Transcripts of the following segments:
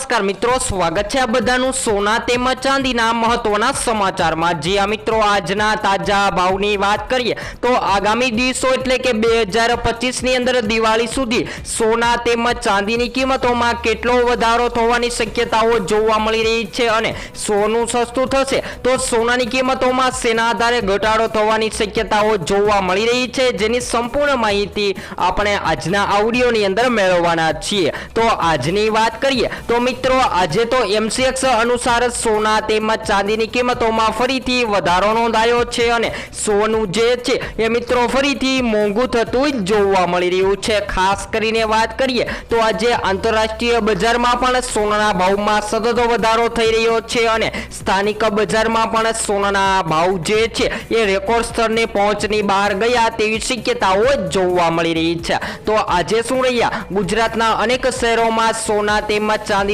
નમસ્કાર મિત્રો, સ્વાગત છે આ બધાનું સોના તેમજ ચાંદીના મહત્વના સમાચારમાં. જે આ મિત્રો, આજના તાજા ભાવની વાત કરીએ તો આગામી દિવસો એટલે કે બે હજાર પચીસની અંદર દિવાળી સુધી સોના તેમજ ચાંદીની કિંમતોમાં કેટલો વધારો થવાની શક્યતાઓ જોવા મળી રહી છે અને સોનું સસ્તું થશે તો સોનાની કિંમતોમાં સેના આધારે ઘટાડો થવાની શક્યતાઓ જોવા મળી રહી છે જેની સંપૂર્ણ માહિતી આપણે આજના આવડીઓની અંદર મેળવવાના છીએ. તો આજની વાત કરીએ તો મિત્રો, આજે તો એમસીએક્સ અનુસાર સોના તેમજ ચાંદીની કિંમતોમાં ફરીથી વધારો નોંધાયો છે અને સોનું જે છે એ મિત્રો ફરીથી મોંઘું થતું જોવા મળી રહ્યું છે. ખાસ કરીને વાત કરીએ તો આજે આંતરરાષ્ટ્રીય બજારમાં પણ સોનાના ભાવમાં સતત વધારો થઈ રહ્યો છે અને સ્થાનિક બજારમાં પણ સોનાના ભાવ જે છે એ રેકોર્ડ સ્તરને પહોંચની બહાર ગયા તેવી શક્યતાઓ જોવા મળી રહી છે. તો આજે શું રહ્યા? ગુજરાતના અનેક શહેરોમાં સોના તેમજ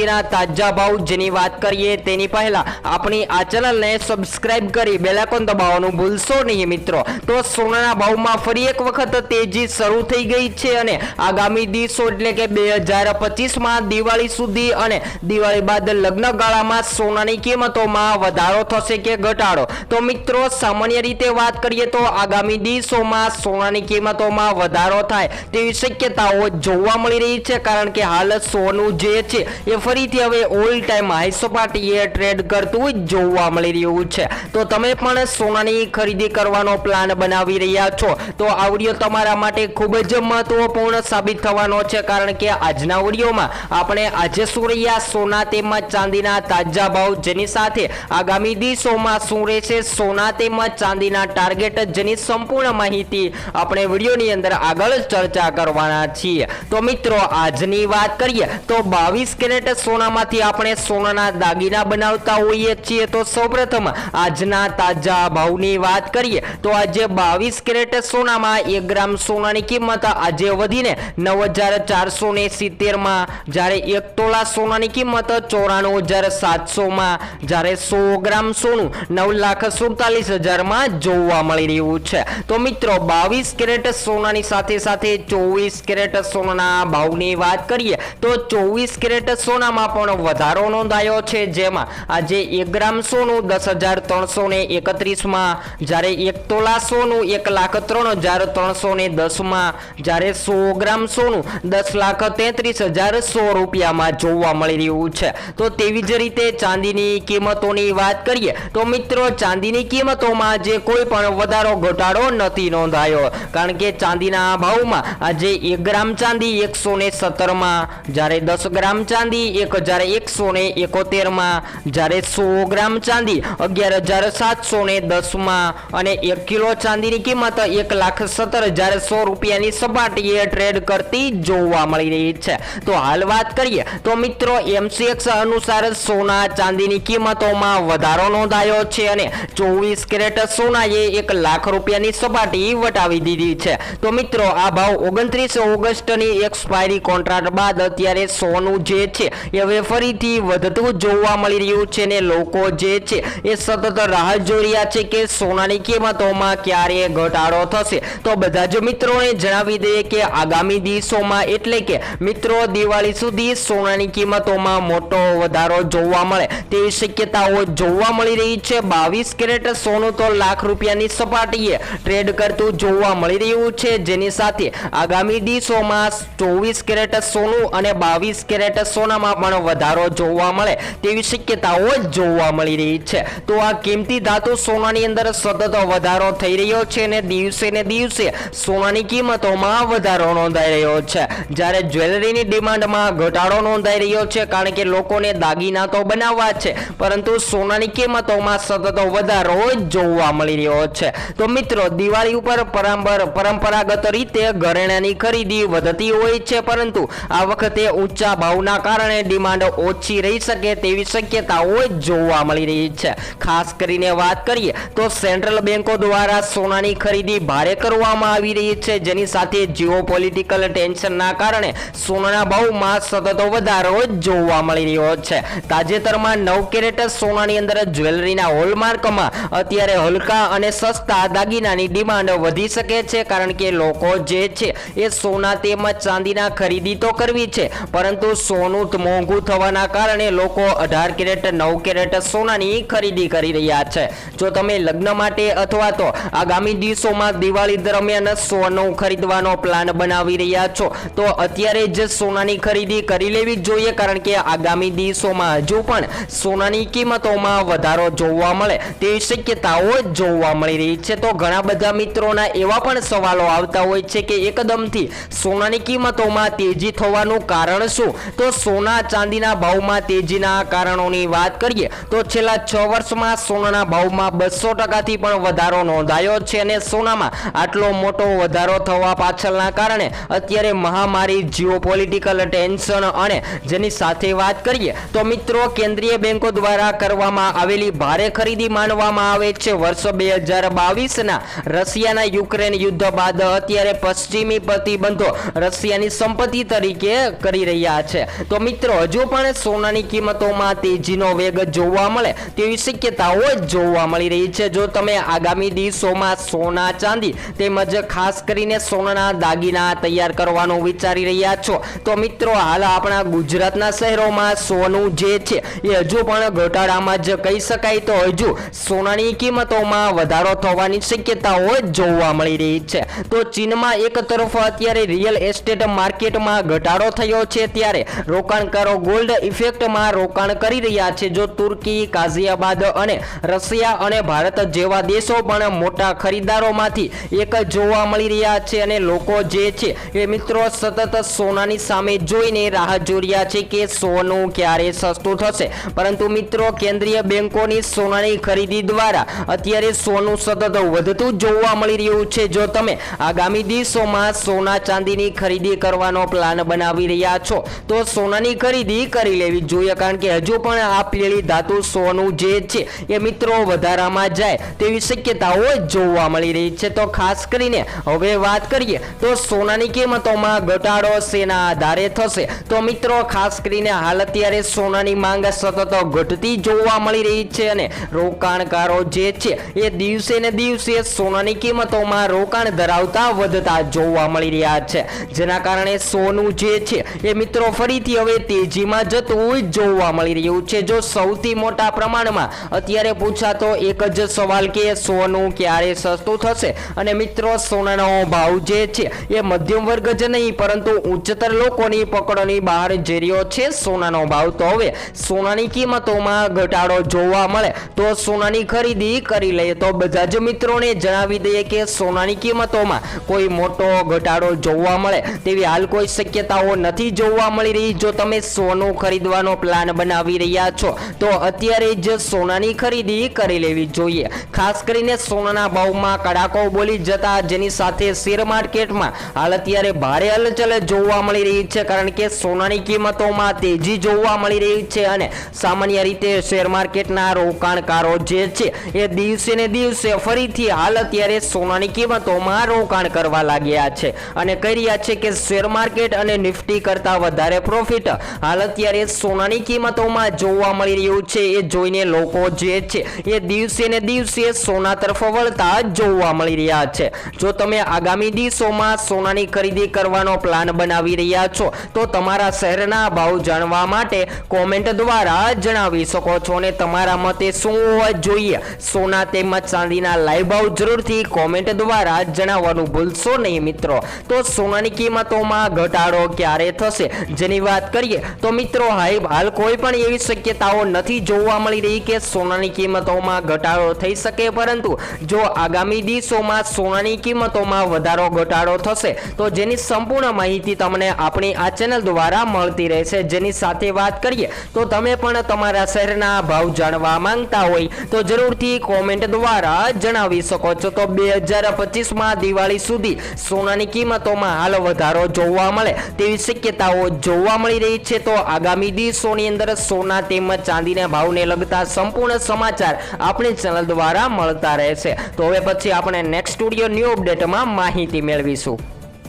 ચાંદીના તાજા ભાવ જેની વાત કરીએ તેની પહેલા આપણી આ ચેનલને સબસ્ક્રાઇબ કરી બેલાકોન દબાવવાનું ભૂલશો નહીં મિત્રો. તો સોનાના ભાવમાં ફરી એક વખત તેજી શરૂ થઈ ગઈ છે અને આગામી દિવસો એટલે કે બે હજાર પચીસમાં દિવાળી સુધી અને દિવાળી બાદ લગ્ન ગાળામાં સોનાની કિંમતોમાં વધારો થશે કે ઘટાડો? તો મિત્રો, સામાન્ય રીતે વાત કરીએ તો આગામી દિવસોમાં સોનાની કિંમતોમાં વધારો થાય તેવી શક્યતાઓ જોવા મળી રહી છે, કારણ કે હાલ સોનું જે છે એ ફરીથી હવે ઓલ ટાઈમ હાઈ સપાટીએ ટ્રેડ કરતું જોવા મળી રહ્યું છે. તો તમે પણ સોનાની ખરીદી કરવાનો પ્લાન બનાવી રહ્યા છો. તો આ વીડિયો તમારા માટે ખૂબ જ મહત્વપૂર્ણ સાબિત થવાનો છે. કારણ કે આજના વિડીયોમાં આપણે આજે શું રહ્યા? સોના તેમજ ચાંદીના તાજા ભાવ જેની સાથે આગામી દિવસોમાં શું રહેશે? સોના તેમજ ચાંદીના ટાર્ગેટ જેની સંપૂર્ણ માહિતી આપણે વિડીયોની અંદર આગળ ચર્ચા કરવાના છીએ. તો મિત્રો, આજની વાત કરીએ તો બાવીસ કેરેટ સોનામાંથી આપણે સોનાના દાગીના બનાવતા હોઈએ છીએ. તો સૌપ્રથમ આજના તાજા ભાવની વાત કરીએ તો આજે બાવીસ કેરેટ સોનામાં એક ગ્રામ સોનાની કિંમત આજે વધીને નવ હજાર ચારસો ને સિત્તેરમાં જ્યારે એક તોલા સોનાની કિંમત ચોરાણું હજાર સાતસોમાં જ્યારે સો ગ્રામ સોનું નવ લાખ સુડતાલીસ હજારમાં જોવા મળી રહ્યું છે. તો મિત્રો, બાવીસ કેરેટ સોનાની સાથે સાથે ચોવીસ કેરેટ સોનાના ભાવની વાત કરીએ તો ચોવીસ કેરેટ સોનામાં પણ વધારો નોંધાયો છે. જેમાં આજે એક ગ્રામ સોનું દસ હજાર ત્રણસો ને એકત્રીસમાં, જ્યારે એક તોલા સોનું એક લાખ ત્રણ હજાર ત્રણસો ને દસમાં, જ્યારે સો ગ્રામ સોનું દસ લાખ તેત્રીસ હજાર સો રૂપિયામાં જોવા મળી રહ્યું છે. તો તેવી જ રીતે ચાંદીની કિંમતોની વાત કરીએ, તો મિત્રો ચાંદીની કિંમતોમાં જે કોઈ પણ વધારો, ઘટાડો નથી નોંધાયો. કારણ કે ચાંદીના ભાવમાં આજે એક ગ્રામ ચાંદી એકસો ને સત્તરમાં, જ્યારે દસ ગ્રામ ચાંદી એક હજાર એકસો ને એકોતેરમાં જ્યારે સો ગ્રામ ચાંદી, અગિયાર હજાર સાતસો ને દસમાં અને એક કિલો ચાંદીની કિંમત એક લાખ સત્તર હજાર સો રૂપિયાની સપાટીએ ટ્રેડ કરતી જોવા મળી રહી છે. તો હાલ વાત કરીએ, તો મિત્રો એમસીએક્સ અનુસાર સોના ચાંદીની કિંમતોમાં વધારો નોંધાયો છે અને ચોવીસ કેરેટ સોનાએ એક લાખ રૂપિયાની સપાટી વટાવી દીધી છે. તો મિત્રો, આ ભાવ ઓગણત્રીસ ઓગસ્ટની એક્સપાયરી કોન્ટ્રાક્ટ બાદ અત્યારે સોનું જે છે એ હવે ફરીથી વધતું જોવા મળી રહ્યું છે ને લોકો જે છે એ સતત રાહ જોઈ રહ્યા છે કે સોનાની કિંમતોમાં ક્યારે ઘટાડો થશે? તો બધા જ મિત્રોને જણાવી દઈએ કે આગામી દિવસોમાં એટલે કે મિત્રો દિવાળી સુધી સોનાની કિંમતોમાં મોટો વધારો જોવા મળે તેવી શક્યતાઓ જોવા મળી રહી છે. બાવીસ કેરેટ સોનું તો લાખ રૂપિયાની સપાટીએ ટ્રેડ કરતું જોવા મળી રહ્યું છે. જેની સાથે આગામી દિવસોમાં ચોવીસ કેરેટ સોનું અને બાવીસ કેરેટ સોનામાં પણ વધારો જોવા મળે તેવી શક્યતાઓ જોવા મળી રહી છે. તો આ કિંમતી ધાતુ સોનાની અંદર સતત વધારો થઈ રહ્યો છે અને દિવસે ને દિવસે સોનાની કિંમતોમાં વધારો નોંધાઈ રહ્યો છે. જ્યારે જ્વેલરીની ડિમાન્ડમાં ઘટાડો નોંધાઈ રહ્યો છે કારણ કે લોકોને દાગીના તો બનાવવા છે, પરંતુ સોનાની કિંમતોમાં સતત વધારો જોવા મળી રહ્યો છે. તો મિત્રો, દિવાળી ઉપર પરંપર પરંપરાગત રીતે ઘરેણાની ખરીદી વધતી હોય છે, પરંતુ આ વખતે ઊંચા ભાવના કારણે ડિમાન્ડ ઓછી રહી શકે તેવી શક્યતાઓ જોવા મળી રહી છે. ખાસ કરીને વાત કરીએ તો સેન્ટ્રલ બેન્કો દ્વારા સોનાની ખરીદી ભારે કરવામાં આવી રહી છે. જેની સાથે જીઓ પોલિટિકલ ટેન્શનના કારણે સોનાના ભાવમાં સતત વધારો જોવા મળી રહ્યો છે. તાજેતરમાં નવ કેરેટ સોનાની અંદર જ્વેલરીના હોલમાર્કમાં અત્યારે હલકા અને સસ્તા દાગીનાની ડિમાન્ડ વધી શકે છે કારણ કે લોકો જે છે એ સોના તેમજ ચાંદીના ખરીદી તો કરવી છે, પરંતુ સોનું મોં મોંઘું થવાના કારણે લોકો અઢાર કેરેટ, નવ કેરેટ સોનાની ખરીદી કરી રહ્યા છે. જો તમે લગ્ન માટે અથવા તો આગામી દિવસોમાં દિવાળી દરમિયાન સોનું ખરીદવાનો પ્લાન બનાવી રહ્યા છો, તો અત્યારે જ સોનાની ખરીદી કરી લેવી જોઈએ, કારણ કે આગામી દિવસોમાં હજુ પણ સોનાની કિંમતોમાં વધારો જોવા મળે. તેવી શક્યતાઓ જોવા મળી રહી છે. તો ઘણા બધા મિત્રોના એવા પણ સવાલો આવતા હોય છે કે એકદમથી સોનાની કિંમતોમાં તેજી થવાનું કારણ શું? તો સોના ચાંદીના ભાવમાં તેજીના કારણોની વાત કરીએ, તો છેલ્લા છ વર્ષમાં સોનાના ભાવમાં બસો ટકાથી પણ વધારો નોંધાયો છે અને સોનામાં આટલો મોટો વધારો થવા પાછળના કારણે અત્યારે મહામારી જીઓપોલિટિકલ ટેન્શન અને જેની સાથે વાત કરીએ, તો મિત્રો કેન્દ્રીય બેંકો દ્વારા કરવામાં આવેલી ભારે ખરીદી માનવામાં આવે છે. વર્ષ બે હજાર બાવીસના રશિયાના યુક્રેન યુદ્ધ બાદ અત્યારે પશ્ચિમી પ્રતિબંધો રશિયાની સંપત્તિ તરીકે કરી રહ્યા છે. તો મિત્રો હજુ પણ સોનાની કિંમતોમાં તેજીનો વેગ જોવા મળે તેવી શક્યતાઓ જોવા મળી રહી છે. જો તમે આગામી દિવસોમાં સોના ચાંદી તેમજ ખાસ કરીને સોનાના દાગીના તૈયાર કરવાનું વિચારી રહ્યા છો, તો મિત્રો હાલ આપણા ગુજરાતના શહેરોમાં સોનું જે છે એ હજુ પણ ઘટાડામાં જ કહી શકાય તો હજુ સોનાની કિંમતોમાં વધારો થવાની શક્યતાઓ જોવા મળી રહી છે. તો ચીનમાં એક તરફ અત્યારે રિયલ એસ્ટેટ માર્કેટમાં ઘટાડો થયો છે ત્યારે રોકાણકારો ગોલ્ડ ઇફેક્ટમાં રોકાણ કરી રહ્યા છે. જો તુર્કી કાઝિયાબાદ અને રશિયા અને ભારત જેવા દેશો પણ મોટા ખરીદારોમાંથી એક જોવા મળી રહ્યા છે અને લોકો જે છે એ મિત્રો સતત સોનાની સામે જોઈને રાહ જોઈ રહ્યા છે કે સોનું ક્યારે સસ્તું થશે. પરંતુ મિત્રો, કેન્દ્રીય બેંકોની સોનાની ખરીદી દ્વારા અત્યારે સોનું સતત વધતું જોવા મળી રહ્યું છે. જો તમે આગામી દિવસોમાં સોના ચાંદીની ખરીદી કરવાનો પ્લાન બનાવી રહ્યા છો, તો સોનાની ખરીદી કરી લેવી જોઈએ, કારણ કે હજુ પણ આ પીળી ધાતુ સોનું જે છે એ મિત્રો વધારામાં જાય તેવી શક્યતાઓ જોવા મળી રહી છે. તો ખાસ કરીને હવે વાત કરીએ તો સોનાની કિંમતોમાં ઘટાડો શેના આધારે થશે. તો મિત્રો, ખાસ કરીને હાલ અત્યારે સોનાની માંગ સતત ઘટતી જોવા મળી રહી છે અને રોકાણકારો જે છે એ દિવસે ને દિવસે સોનાની કિંમતોમાં રોકાણ ધરાવતા વધતા જોવા મળી રહ્યા છે. જેના કારણે સોનું જે છે એ મિત્રો ફરીથી હવે તેજીમાં જતું જોવા મળી રહ્યું છે. જો સૌથી મોટા પ્રમાણમાં અત્યારે પૂછાતો એક જ સવાલ કે સોનું ક્યારે સસ્તું થશે? અને મિત્રો, સોનાનો ભાવ જે છે, એ મધ્યમ વર્ગ જ નહીં, પરંતુ ઉચ્ચતર લોકોની પકડોની બહાર જઈ રહ્યો છે સોનાનો ભાવ. તો હવે સોનાની કિંમતોમાં ઘટાડો જોવા મળે તો સોનાની ખરીદી કરી લઈએ. તો બધા જ મિત્રોને જણાવી દઈએ કે સોનાની કિંમતોમાં કોઈ મોટો ઘટાડો જોવા મળે તેવી હાલ કોઈ શક્યતાઓ નથી જોવા મળી રહી. જો તમે સોનું ખરીદવાનો પ્લાન બનાવી રહ્યા છો. તો અત્યારે જ સોનાની ખરીદી કરી લેવી જોઈએ. ખાસ કરીને સોનાના ભાવમાં કડાકો બોલી જતા જેની સાથે શેર માર્કેટમાં હાલ અત્યારે ભારે હલચલ જોવા મળી રહી છે, કારણ કે સોનાની કિંમતોમાં તેજી જોવા મળી રહી છે અને સામાન્ય રીતે શેર માર્કેટના રોકાણકારો જે છે, એ દિવસે ને દિવસે ફરીથી હાલ અત્યારે સોનાની કિંમતોમાં રોકાણ કરવા લાગ્યા છે. અને કહી રહ્યા છે કે શેર માર્કેટ અને નિફ્ટી કરતા વધારે પ્રોફિટ હાલ અત્યારે સોનાની કિંમતોમાં જોવા મળી રહ્યું છે. એ જોઈને લોકો જે છે, એ દિવસે ને દિવસે સોના તરફ વળતા જોવા મળી રહ્યા છે. જો તમે આગામી દિવસોમાં સોનાની ખરીદી કરવાનો પ્લાન બનાવી રહ્યા છો, તો તમારા શહેરના ભાવ જાણવા માટે કોમેન્ટ દ્વારા જણાવી શકો છો અને તમારા મતે શું હોવા જોઈએ? સોના તેમજ ચાંદીના લાઈવ ભાવ જરૂરથી કોમેન્ટ દ્વારા જણાવવાનું ભૂલશો નહીં મિત્રો. તો સોનાની કિંમતોમાં ઘટાડો ક્યારે થશે? જેની વાત કરીએ તો મિત્રો, હાલ કોઈ પણ એવી શક્યતાઓ નથી જોવા મળી રહી કે સોનાની કિંમતોમાં ઘટાડો થઈ શકે, પરંતુ જો આગામી દિવસોમાં સોનાની કિંમતોમાં વધારો ઘટાડો થશે, તો જેની સંપૂર્ણ માહિતી તમને આપણી આ ચેનલ દ્વારા મળતી રહેશે. જેની સાથે વાત કરીએ, તો તમે પણ તમારા શહેરના ભાવ જાણવા માંગતા હોય, તો જરૂરથી કોમેન્ટ દ્વારા જણાવી શકો છો. તો બે હજાર પચીસમાં દિવાળી સુધી સોનાની કિંમતોમાં હાલ વધારો જોવા મળે, તેવી શક્યતાઓ જોવા મળી રહી છે તો આગામી દિવસોની અંદર સોના તેમજ ચાંદીના ભાવને લગતા સંપૂર્ણ સમાચાર આપણી ચેનલ દ્વારા મળતા રહેશે. તો હવે પછી આપણે નેક્સ્ટ સ્ટુડિયો ન્યૂ અપડેટમાં માહિતી મેળવીશું.